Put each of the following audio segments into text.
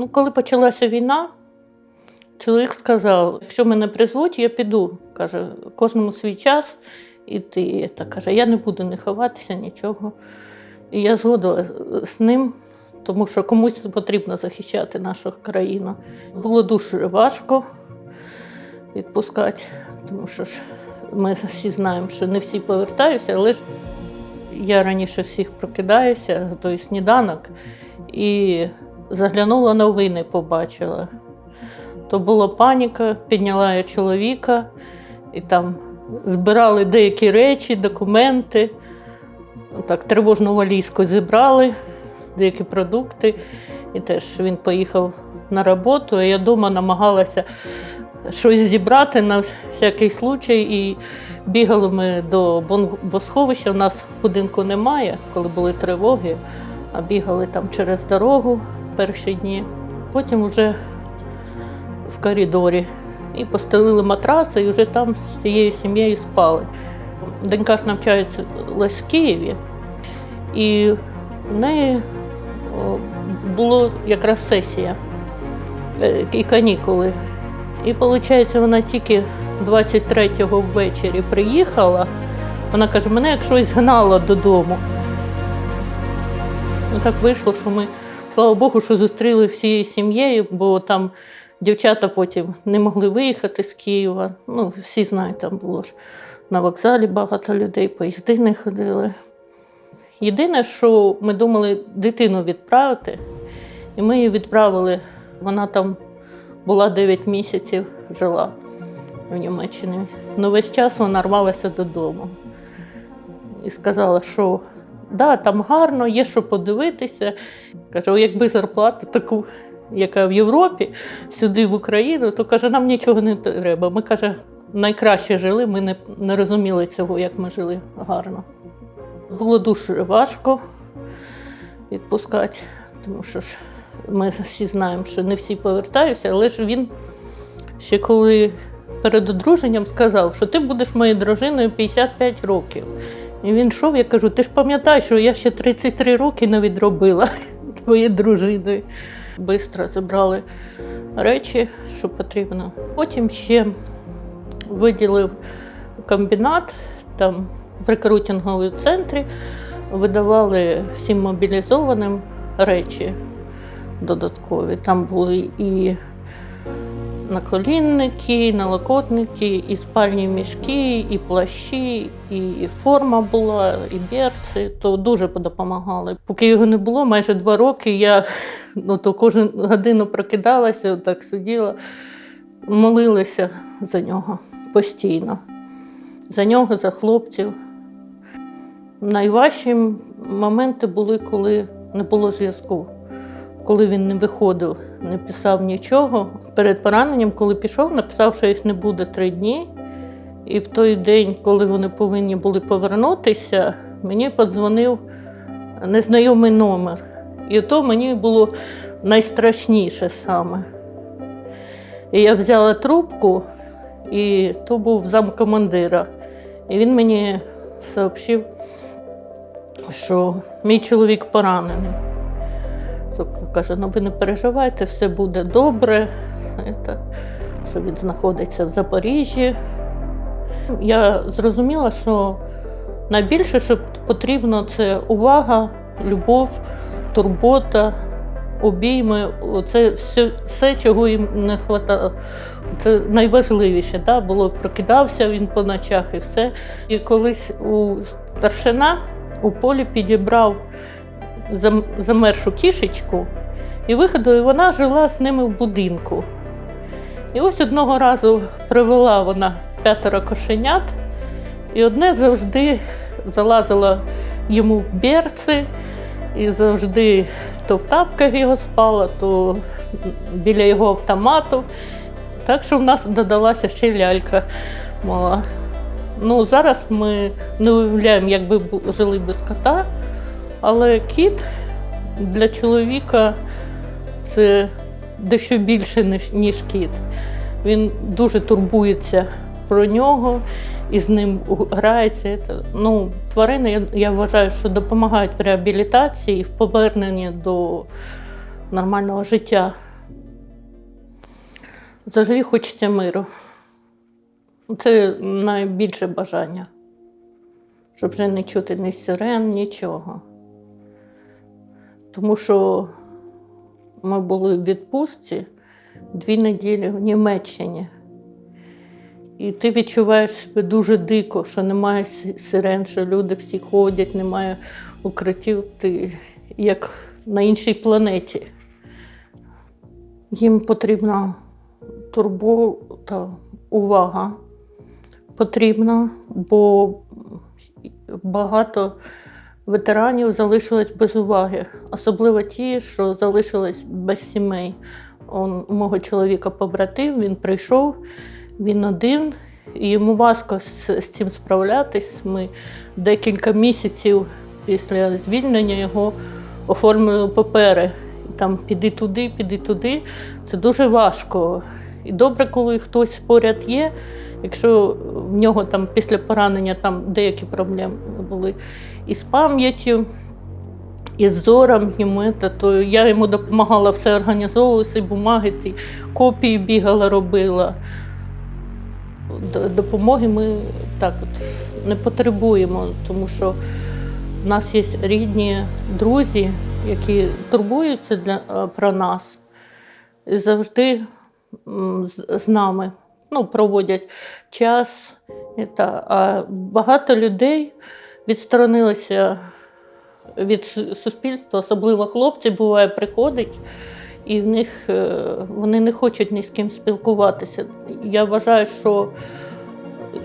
Ну, коли почалася війна, чоловік сказав: якщо мене призвуть, я піду. Каже, кожному свій час, і ти та каже, я не буду не ховатися, нічого. І я згодила з ним, тому що комусь потрібно захищати нашу країну. Було дуже важко відпускати, тому що ж ми всі знаємо, що не всі повертаються, але ж я раніше всіх прокидаюся, готую сніданок і заглянула новини, побачила. То була паніка, підняла я чоловіка, і там збирали деякі речі, документи. Так, тривожну валізку зібрали, деякі продукти. І теж він поїхав на роботу, а я вдома намагалася щось зібрати на всякий случай. І бігали ми до бомбосховища. У нас в будинку немає, коли були тривоги, а бігали там через дорогу перші дні. Потім вже в коридорі і постелили матраси, і вже там з цією сім'єю спали. Донька ж навчається в Києві, і в неї була якраз сесія е, і канікули. І виходить, вона тільки 23-го ввечері приїхала. Вона каже, мене як щось гнало додому. Ну так вийшло, що ми, слава Богу, що зустріли всією сім'єю, бо там дівчата потім не могли виїхати з Києва. Ну, всі знають, там було ж на вокзалі багато людей, поїзди не ходили. Єдине, що ми думали дитину відправити, і ми її відправили. Вона там була 9 місяців, жила в Німеччині. Ну, весь час вона рвалася додому і сказала, що да, там гарно, є що подивитися. Каже, якби зарплату таку, яка в Європі, сюди в Україну, то каже, нам нічого не треба. Ми каже, найкраще жили, ми не, не розуміли цього, як ми жили гарно. Було дуже важко відпускати, тому що ж ми всі знаємо, що не всі повертаються, але ж він ще коли перед одруженням сказав, що ти будеш моєю дружиною 55 років. І він йшов, я кажу, ти ж пам'ятаєш, що я ще 33 роки не відробила твоєю дружиною. Бистро забрали речі, що потрібно. Потім ще виділив комбінат там в рекрутинговому центрі, видавали всім мобілізованим речі додаткові. Там були і наколінники, і налокотники, і спальні мішки, і плащі, і форма була, і берці. То дуже допомагали. Поки його не було, майже два роки я ну, то кожну годину прокидалася, так сиділа, молилася за нього постійно. За нього, за хлопців. Найважчі моменти були, коли не було зв'язку коли він не виходив, не писав нічого. Перед пораненням, коли пішов, написав, що їх не буде три дні. І в той день, коли вони повинні були повернутися, мені подзвонив незнайомий номер. І то мені було найстрашніше саме. І я взяла трубку, і то був замкомандира. І він мені сообщив, що мій чоловік поранений. Каже, ну ви не переживайте, все буде добре, Знаєте, що він знаходиться в Запоріжжі. Я зрозуміла, що найбільше, що потрібно, це увага, любов, турбота, обійми. Це все, все чого їм не вистачало. Це найважливіше. Да? Було прокидався він по ночах і все. І колись у старшина у полі підібрав замершу кішечку і і вона жила з ними в будинку. І ось одного разу привела вона п'ятеро кошенят, і одне завжди залазило йому в берці, і завжди то в тапках його спала, то біля його автомату. Так що в нас додалася ще лялька мала. Ну, зараз ми не уявляємо, як би жили без кота. Але кіт для чоловіка це дещо більше, ніж, кіт. Він дуже турбується про нього і з ним грається. Ну, тварини, я вважаю, що допомагають в реабілітації і в поверненні до нормального життя. Взагалі хочеться миру. Це найбільше бажання. Щоб вже не чути ні сирен, нічого. Тому що ми були в відпустці дві неділі в Німеччині. І ти відчуваєш себе дуже дико, що немає сирен, що люди всі ходять, немає укриттів. Ти як на іншій планеті. Їм потрібна турбота, увага потрібна, бо багато ветеранів залишилось без уваги, особливо ті, що залишились без сімей. Он, у мого чоловіка побратив, він прийшов, він один, і йому важко з, з цим справлятись. Ми декілька місяців після звільнення його оформили папери. Там піди туди, піди туди. Це дуже важко. І добре, коли хтось поряд є. Якщо в нього там після поранення там деякі проблеми були і з пам'яттю, і з зором, і то я йому допомагала все організовувати, всі бумаги, ті копії бігала, робила. Допомоги ми так от не потребуємо, тому що в нас є рідні друзі, які турбуються для, е, про нас і завжди з, нами ну, проводять час. А багато людей відсторонилися від суспільства, особливо хлопці, буває, приходять, і в них е, вони не хочуть ні з ким спілкуватися. Я вважаю, що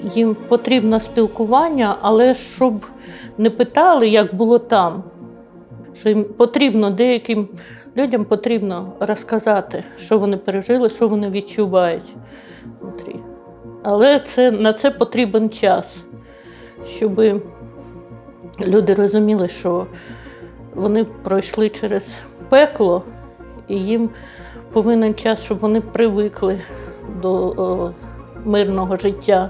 їм потрібно спілкування, але щоб не питали, як було там. Що їм потрібно деяким людям потрібно розказати, що вони пережили, що вони відчувають. Але це, на це потрібен час, щоб люди розуміли, що вони пройшли через пекло, і їм повинен час, щоб вони привикли до о, мирного життя.